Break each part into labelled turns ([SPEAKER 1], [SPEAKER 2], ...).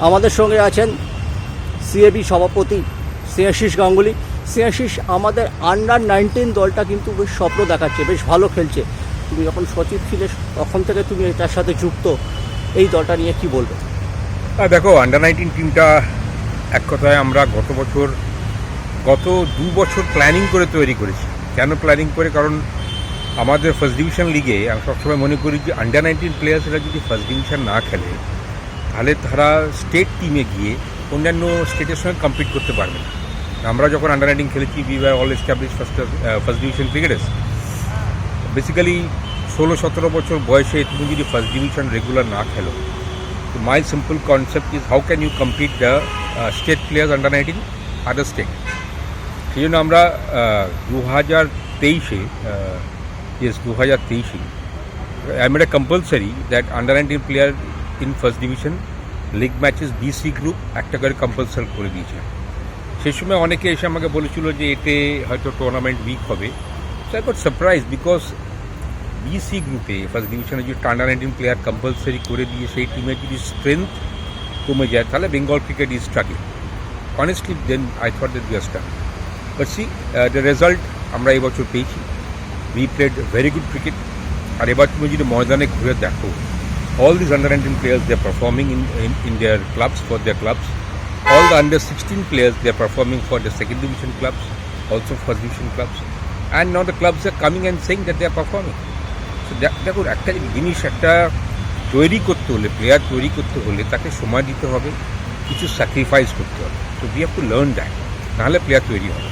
[SPEAKER 1] আমাদের সঙ্গে আছেন সিএবি সভাপতি শ্রেয়াশিস গাঙ্গুলি। শ্রেয়াশিস আমাদের আন্ডার নাইনটিন দলটা কিন্তু বেশ স্বপ্ন দেখাচ্ছে, বেশ ভালো খেলছে। তুমি যখন সচিব ছিলে, তখন থেকে তুমি এটার সাথে যুক্ত। এই দলটা নিয়ে কি বলবে?
[SPEAKER 2] দেখো আন্ডার নাইনটিন টিমটা এক কথায় আমরা গত বছর, গত দু বছর প্ল্যানিং করে তৈরি করেছি। কেন প্ল্যানিং করে? কারণ আমাদের ফার্স্ট ডিভিশন লিগে আমি সবসময় মনে করি যে আন্ডার নাইনটিন প্লেয়ার্সরা যদি ফার্স্ট ডিভিশন না খেলে তাহলে তারা স্টেট টিমে গিয়ে অন্যান্য স্টেটের সঙ্গে কম্পিট করতে পারবে না। আমরা যখন আন্ডার নাইনটিন খেলেছি we were all establish first first division cricketers basically ষোলো, সতেরো বছর বয়সে তুমি যদি ফার্স্ট ডিভিশন রেগুলার না খেলো, তো my simple concept is how can you compete the state state under 19 other state? সেই জন্য আমরা দু হাজার তেইশে ইয়েস দু হাজার তেইশে I made a compulsory that under nineteen player in first division league matches BC group একটা করে কম্পালসারি করে দিয়েছে। সেই সময় অনেকে এসে আমাকে বলেছিল যে এতে হয়তো টুর্নামেন্ট উইক হবে। So I got surprise because BC গ্রুপে ফার্স্ট ডিভিশনে যদি আন্ডার নাইনটিন প্লেয়ার কম্পালসারি করে দিয়ে সেই টিমের যদি স্ট্রেংথ কমে যায়, তাহলে Bengal cricket is struggle honestly then I thought that we are but see the result আমরা এবছর পেয়েছি। We played very good cricket আর এবার তুমি যদি ময়দানে ঘুরে দেখো all these under 19 players they are performing in, in, in their clubs for their clubs all the under 16 players they are performing for the second division clubs also first division clubs and now the clubs are coming and saying that they are performing so দেখ- দেখুন একটা জিনিস একটা তৈরি করতে হলে player তৈরি করতে হলে তাকে সময় দিতে হবে কিছু স্যাক্রিফাইস করতে হবে তো we have to learn that নাহলে প্লেয়ার তৈরি হবে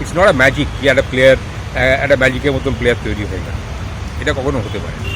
[SPEAKER 2] ইটস নট আ ম্যাজিক কি একটা প্লেয়ার একটা ম্যাজিকের মতন প্লেয়ার তৈরি হয়ে গেল এটা কখনো হতে পারে না